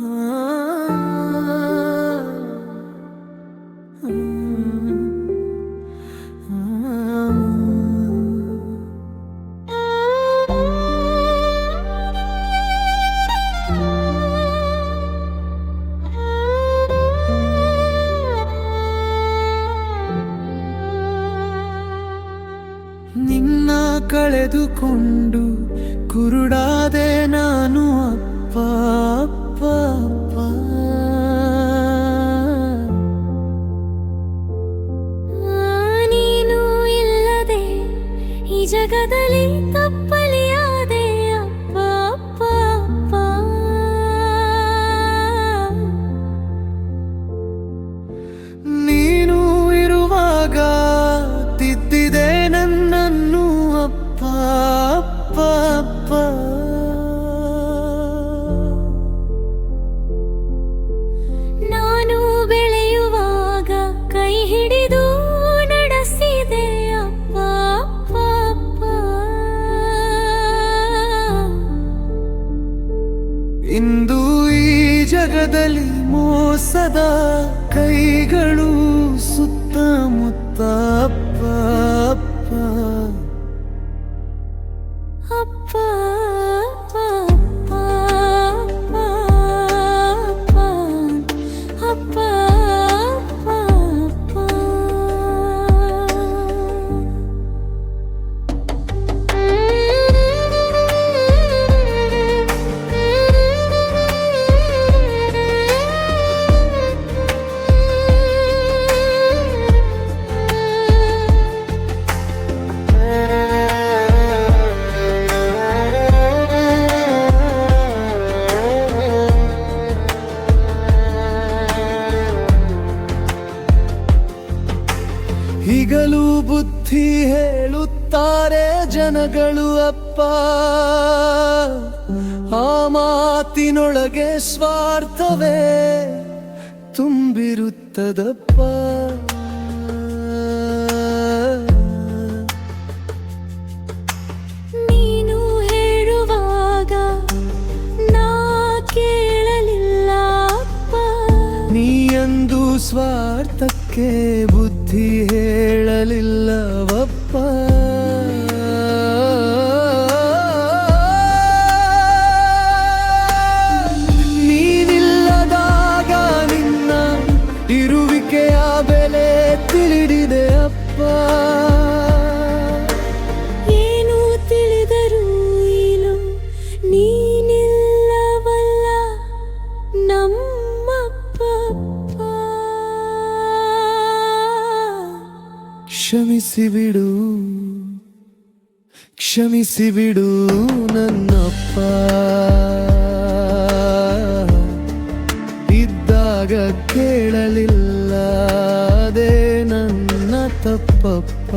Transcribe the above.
ನಿನ್ನ ಕಳೆದುಕೊಂಡು ಕುರುಡಾದೆ ನಾನು ಅಪ್ಪ. ಈ ಜಗದಲ್ಲಿ ಇಂದು ಈ ಜಗದಲ್ಲಿ ಮೋಸದ ಕೈಗಳು ಸುತ್ತಮುತ್ತ ಈಗಲೂ ಬುದ್ಧಿ ಹೇಳುತ್ತಾರೆ ಜನಗಳು ಅಪ್ಪ. ಆ ಮಾತಿನೊಳಗೆ ಸ್ವಾರ್ಥವೇ ತುಂಬಿರುತ್ತದಪ್ಪ. ನೀನು ಹೇಳುವಾಗ ನಾ ಕೇಳಲಿಲ್ಲ ಅಪ್ಪ. ನೀಯಂದು ಸ್ವಾರ್ಥಕ್ಕೆ ಬುದ್ಧಿ പകലില്ല ಕ್ಷಮಿಸಿ ಬಿಡು ಕ್ಷಮಿಸಿ ಬಿಡು ನನ್ನಪ್ಪ. ಇದ್ದಾಗ ಕೇಳಲಿಲ್ಲ ಅದೇ ನನ್ನ ತಪ್ಪಪ್ಪ.